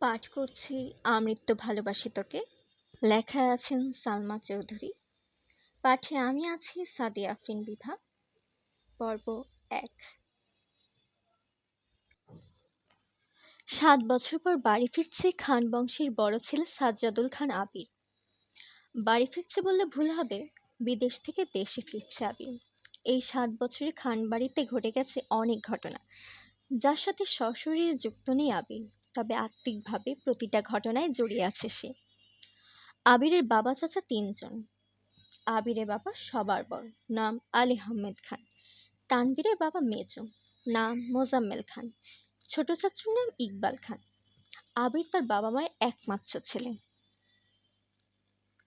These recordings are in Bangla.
পাঠ করছি আমৃত্য ভালোবাসি তোকে। লেখায় আছেন সালমা চৌধুরী। পাঠে আমি আছি সাদি আফরিন বিভা। পর্ব এক। সাত বছর পর বাড়ি ফিরছে খান বংশের বড় ছেলে সাজ্জাদুল খান আবির। বাড়ি ফিরছে বললে ভুল হবে, বিদেশ থেকে দেশে ফিরছে আবির। এই সাত বছরে খান বাড়িতে ঘটে গেছে অনেক ঘটনা, যার সাথে সশরীরে যুক্ত নেই আবির। তবে আত্মিকভাবে প্রতিটা ঘটনায় জড়িয়ে আছে সে। আবিরের বাবা চাচা তিনজন। আবিরের বাবা সবার বড়, নাম আলী আহমেদ খান। তানবীরের বাবা মেজো, নাম মোজাম্মেল খান। ছোট চাচুর নাম ইকবাল খান। আবির তার বাবা মায়ের একমাত্র ছেলে।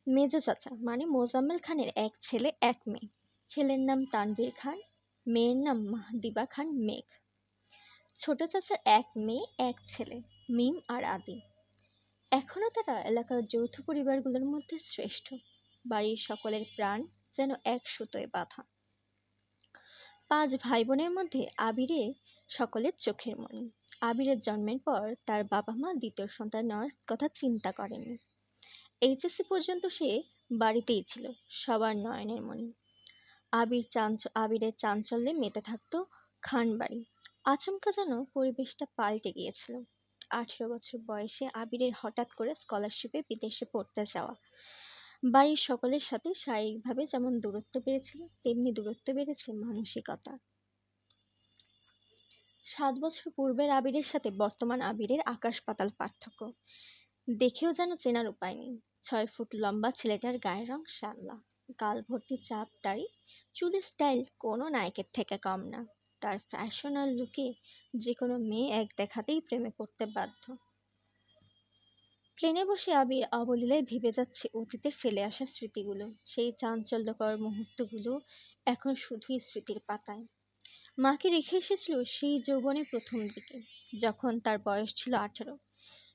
মেজো চাচা মানে মোজাম্মেল খানের এক ছেলে, এক মেয়ে। ছেলের নাম তানভীর খান, মেয়ের নাম মাহদিবা খান মেঘ। ছোট চাচার এক মেয়ে, এক ছেলে। মিম আর আদি এখনও তারা এলাকার যৌথ পরিবারগুলোর মধ্যে শ্রেষ্ঠ। বাড়ির সকলের প্রাণ যেন এক সুতোয় বাঁধা। পাঁচ ভাই বোনের মধ্যে আবিরে সকলের চোখের মনি। আবিরের জন্মের পর তার বাবা মা দ্বিতীয় সন্তান নেওয়ার কথা চিন্তা করেনি এইচএসসি পর্যন্ত সে বাড়িতেই ছিল, সবার নয়নের মনি। আবির চাঞ্চ, আবিরের চাঞ্চল্যে মেতে থাকতো খান বাড়ি আচমকা যেন পরিবেশটা পাল্টে গিয়েছিল। আঠেরো বছর বয়সে আবিরের হঠাৎ করে স্কলারশিপে বিদেশে পড়তে যাওয়া। বাড়ির সকলের সাথে শারীরিকভাবে যেমন দূরত্ব বেড়েছিল তেমনি দূরত্ব বেড়েছে মানসিকতা। সাত বছর পূর্বের আবিরের সাথে বর্তমান আবিরের আকাশ পাতাল পার্থক্য। দেখেও যেন চেনার উপায় নেই। ছয় ফুট লম্বা ছেলেটার গায়ের রং শ্যামলা। গাল ভর্তি চাপ দাড়ি, চুলের স্টাইল কোনো নায়কের থেকে কম না। তার ফ্যাশন আর লুকে যে কোনো মেয়ে এক দেখাতেই প্রেমে পড়তে বাধ্য। প্লেনে বসে আবির অবলীলায় ভেবে যাচ্ছে অতীতে ফেলে আসা স্মৃতিগুলো। সেই চাঞ্চল্যকর মুহূর্তগুলো এখন শুধুই স্মৃতির পাতায়। মাকে রেখে এসেছিল সেই যৌবনের প্রথম দিকে, যখন তার বয়স ছিল আঠারো।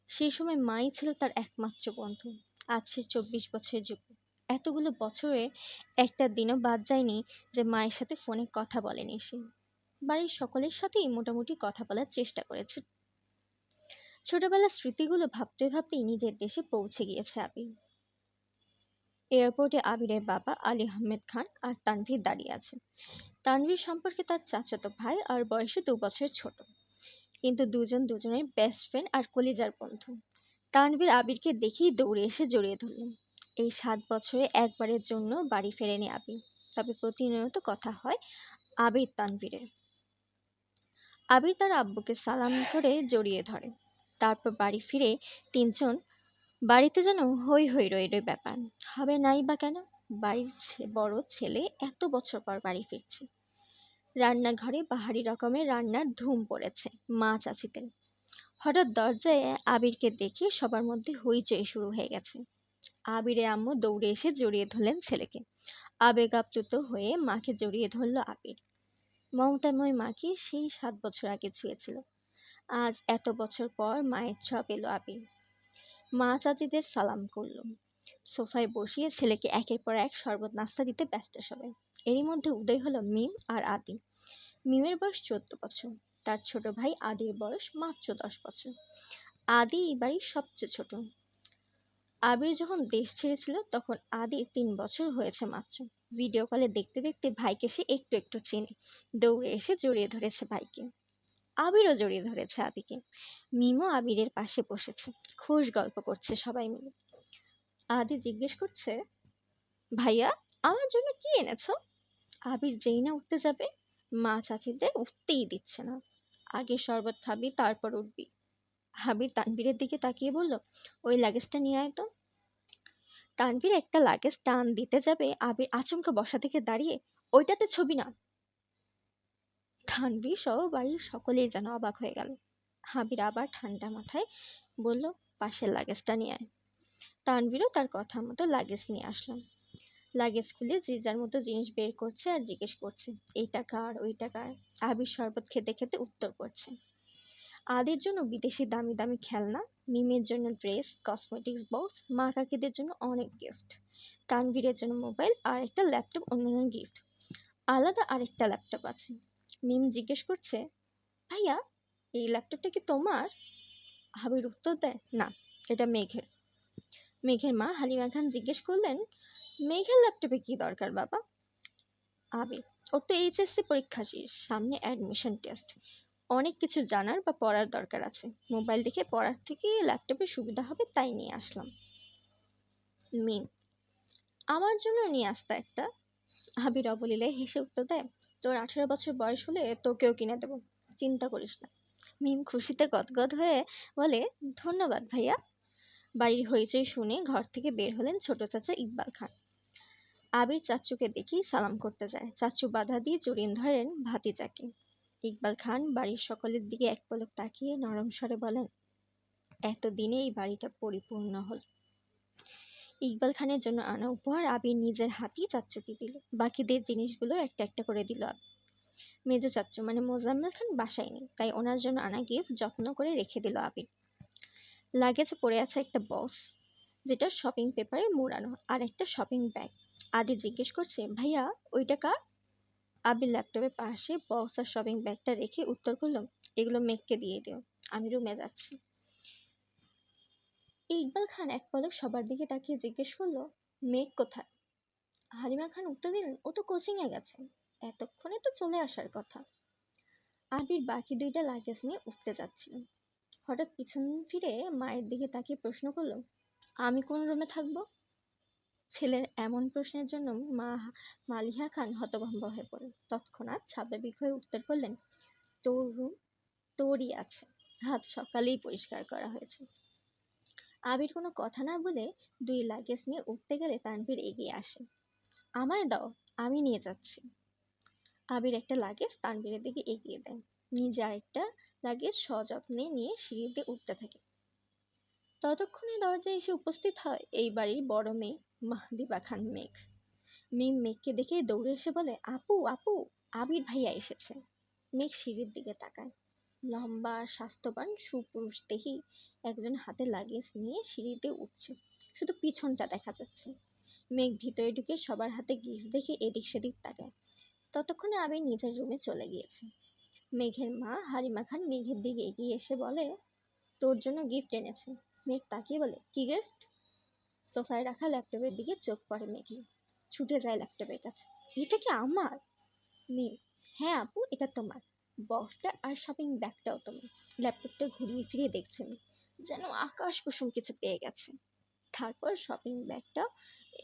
সেই সময় মাই ছিল তার একমাত্র বন্ধু। আজ সে চব্বিশ বছরের যুবক। এতগুলো বছরে একটা দিনও বাদ যায়নি যে মায়ের সাথে ফোনে কথা বলেনি সে। বাড়ির সকলের সাথেই মোটামুটি কথা বলার চেষ্টা করেছে। ছোটবেলার স্মৃতিগুলো ভাবতে ভাবতেই নিজের দেশে পৌঁছে গিয়েছে আবির। এয়ারপোর্টে আবিরের বাবা আলী আহমেদ খান আর তানভীর দাঁড়িয়ে আছে। তানভীর সম্পর্কে তার চাচাতো ভাই আর বয়সে দু বছরের ছোট। কিন্তু দুজন দুজনের বেস্ট ফ্রেন্ড আর কলিজার বন্ধু। তানভীর আবিরকে দেখেই দৌড়ে এসে জড়িয়ে ধরলেন। এই সাত বছরে একবারের জন্য বাড়ি ফেরেনি আবির। তবে প্রতিনিয়ত কথা হয় আবির তানভীরের। আবির তার আব্বুকে সালাম করে জড়িয়ে ধরে। তারপর বাড়ি ফিরে তিনজন, বাড়িতে যেন হই হই রই রই ব্যাপার। হবে নাই বা কেন? বাড়ির বড় ছেলে, এত বছর পর বাড়ি ফিরছে। রান্নাঘরে বাহারি রকমের রান্নার ধুম পড়েছে মা চাচিতে হঠাৎ দরজায় আবিরকে দেখে সবার মধ্যে হইচই শুরু হয়ে গেছে। আবিরের আম্মু দৌড়ে এসে জড়িয়ে ধরলেন ছেলেকে। আবেগ আপ্লুত হয়ে মাকে জড়িয়ে ধরল আবির। মমতাময় মাকে সেই সাত বছর আগে ছুঁয়েছিল। আজ এত বছর পর মায়ের ছোঁয়া পেল আবির। মা চাচিদের সালাম করল। সোফায় বসিয়ে ছেলেকে একের পর এক শরবত নাস্তা দিতে ব্যস্ত সবাই। এরই মধ্যে উদয় হলো মিম আর আদি। মিমের বয়স চোদ্দ বছর, তার ছোট ভাই আদির বয়স মাত্র দশ বছর। আদি এই বাড়ির সবচেয়ে ছোট। আবির যখন দেশ ছেড়েছিল, তখন আদি তিন বছর হয়েছে মাত্র। ভিডিও কলে দেখতে দেখতে ভাইকে সে একটু একটু চেনে। দৌড়ে এসে জড়িয়ে ধরেছে ভাইকে। আবিরও জড়িয়ে ধরেছে আদিকে। মিমও আবিরের পাশে বসেছে। খুশ গল্প করছে সবাই মিলে। আদি জিজ্ঞেস করছে, ভাইয়া, আমার জন্য কি এনেছ? আবির যেই না উঠতে যাবে, মা চাচিদের উঠতেই দিচ্ছে না। আগে শরবত খাবি, তারপর উঠবি। আবির তানভীরের দিকে তাকিয়ে বলল, ওই লাগেজটা নিয়ে আয় তো। তানভীর একটা লাগেজ টান দিতে যাবে আবির আচমকা বসা থেকে দাঁড়িয়ে, ওইটাতে ছবি না তানভীর সহ বাড়ির সকলেই যেন অবাক হয়ে গেল। আবির আবার ঠান্ডা মাথায় বলল, পাশের লাগেজটা নিয়ে আয়। তানভীরও তার কথা মতো লাগেজ নিয়ে আসলাম লাগেজ খুলে যে যার মতো জিনিস বের করছে আর জিজ্ঞেস করছে, এইটা কার? ওইটা কার? আবির শরবত খেতে খেতে উত্তর করছে আদির জন্য বিদেশি দামি দামি খেলনা, মিমের জন্য ড্রেস কসমেটিক্স বক্স মা কাকিদের জন্য অনেক গিফট তানভীরের জন্য মোবাইল আর একটা ল্যাপটপ অন্যান্য গিফট আলাদা আরেকটা ল্যাপটপ আছে। মিম জিজ্ঞেস করছে, ভাইয়া, এই ল্যাপটপটা কি তোমার? হাবির উত্তর দেয়, না, এটা মেঘের। মেঘের মা হালিমা খান জিজ্ঞেস করলেন, মেঘের ল্যাপটপে কি দরকার বাবা? আবির, ওর তো এইচএসসি পরীক্ষা শেষ, সামনে অ্যাডমিশন টেস্ট অনেক কিছু জানার বা পড়ার দরকার আছে। মোবাইল দেখে পড়ার থেকে ল্যাপটপে সুবিধা হবে তাই নিয়ে আসলাম। মিম আমার জন্য নিয়ে আসতে একটা। আবির অবলীলে হেসে উত্তর দেয় তোর আঠেরো বছর বয়স হলে তোকেও কিনে দেবো। চিন্তা করিস না। মিম খুশিতে গদগদ হয়ে বলে, ধন্যবাদ ভাইয়া। বাড়ির হইচই শুনে ঘর থেকে বের হলেন ছোট চাচা ইকবাল খান। আবির চাচুকে দেখি সালাম করতে যায়। চাচু বাধা দিয়ে জড়িয়ে ধরেন ভাতিজাকে। ইকবাল খান বাড়ির সকলের দিকে এক পলক তাকিয়ে নরম স্বরে বলেন, এতদিনে এই বাড়িটা পরিপূর্ণ হল। ইকবাল খানের জন্য আনা উপহার আবির নিজের হাতেই চাচ্চুকে দিল। বাকিদের জিনিসগুলো একটা একটা করে দিল আবির। মেজো চাচ্চু মানে মোজাম্মেল খান বাসায় নেই, তাই ওনার জন্য আনা গিফট যত্ন করে রেখে দিল আবির। লাগেজে পড়ে আছে একটা বক্স, যেটা শপিং পেপারে মোড়ানো, আর একটা শপিং ব্যাগ আদি জিজ্ঞেস করছে, ভাইয়া, ওইটা কার? আবির ল্যাপটপের পাশে বক্স আর শপিং ব্যাগটা রেখে উত্তর করল, এগুলো মেঘকে দিয়ে দিও, আমি রুমে যাচ্ছি। ইকবাল খান এক পলক সবার দিকে তাকিয়ে জিজ্ঞেস করল, মেঘ কোথায়? হালিমা খান উত্তর দিলেন, ও তো কোচিং এ গেছে, এতক্ষণে তো চলে আসার কথা। আবির বাকি দুইটা লাগেজ নিয়ে উঠতে যাচ্ছিল হঠাৎ পিছন ফিরে মায়ের দিকে তাকিয়ে প্রশ্ন করল, আমি কোন রুমে থাকব? ছেলের এমন প্রশ্নের জন্য মা মালিহা খান হতভম্ব হয়ে পড়ে তৎক্ষণাৎ স্বাভাবিক হয়ে উত্তর করলেন তোর রুম তোরই আছে। হাত সকালেই পরিষ্কার করা হয়েছে। আবির কোনো কথা না বলে দুই লাগেজ নিয়ে উঠতে গেলে তানভীর এগিয়ে আসে। আমায় দাও, আমি নিয়ে যাচ্ছি। আবির একটা লাগেজ তানভীরের দিকে এগিয়ে দেয় নিজে আরেকটা লাগেজ সযত্নে নিয়ে সিঁড়িতে উঠতে থাকে। ততক্ষণে দরজায় এসে উপস্থিত হয় এই বাড়ির বড় মেয়ে। মাহদিবা খান মেঘ। মিম মেঘকে দেখে দৌড়ে এসে বলে, আপু আপু, আবির ভাইয়া এসেছে। মেঘ সিঁড়ির দিকে তাকায়। লম্বা, স্বাস্থ্যবান, সুপুরুষ দেখি একজন হাতে লাগেজ নিয়ে সিঁড়িতে উঠছে। শুধু পিছনটা দেখা যাচ্ছে। মেঘ ভিতরে ঢুকে সবার হাতে গিফট দেখে এদিক সেদিক তাকায়। ততক্ষণে আবির নিজের রুমে চলে গিয়েছে। মেঘের মা হারিমা খান মেঘের দিকে এগিয়ে এসে বলে, তোর জন্য গিফট এনেছে। মেঘ তাকিয়ে বলে, কি গিফট? সোফায় রাখা ল্যাপটপের দিকে চোখ পড়ে মেঘি। ছুটে যায় ল্যাপটপের কাছে। এটা কি আমার? মেঘ হ্যাঁ আপু এটা তোমার। বক্সটা আর শপিং ব্যাগটাও তোমার। ল্যাপটপটা ঘুরিয়ে ফিরিয়ে দেখছেন যেন আকাশ কুসুম কিছু পেয়ে গেছে। তারপর শপিং ব্যাগটা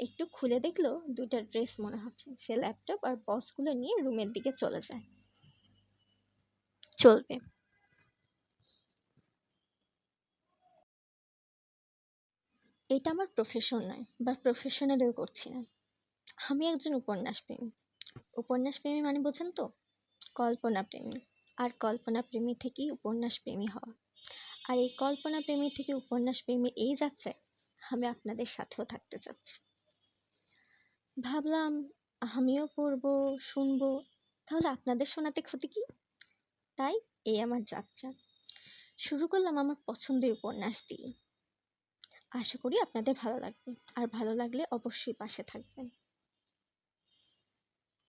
একটু খুলে দেখল দুইটা ড্রেস মনে হচ্ছে। সে ল্যাপটপ আর বক্সগুলো নিয়ে রুমের দিকে চলে যায়। চলবে। এটা আমার প্রফেশন নয় বা প্রফেশনালেও করছি না। আমি একজন উপন্যাস প্রেমী উপন্যাস প্রেমী মানে বোঝেন তো? কল্পনা প্রেমী আর কল্পনা প্রেমী থেকেই উপন্যাস প্রেমী হওয়া। আর এই কল্পনা প্রেমী থেকে উপন্যাস প্রেমী এই যাচ্ছে, আমি আপনাদের সাথেও থাকতে চাচ্ছি। ভাবলাম আমিও পড়ব, শুনব, তাহলে আপনাদের শোনাতে ক্ষতি কি? তাই এই আমার যাত্রা। শুরু করলাম আমার পছন্দের উপন্যাস দিয়ে। আশা করি আপনাদের ভালো লাগবে। আর ভালো লাগলে অবশ্যই পাশে থাকবেন।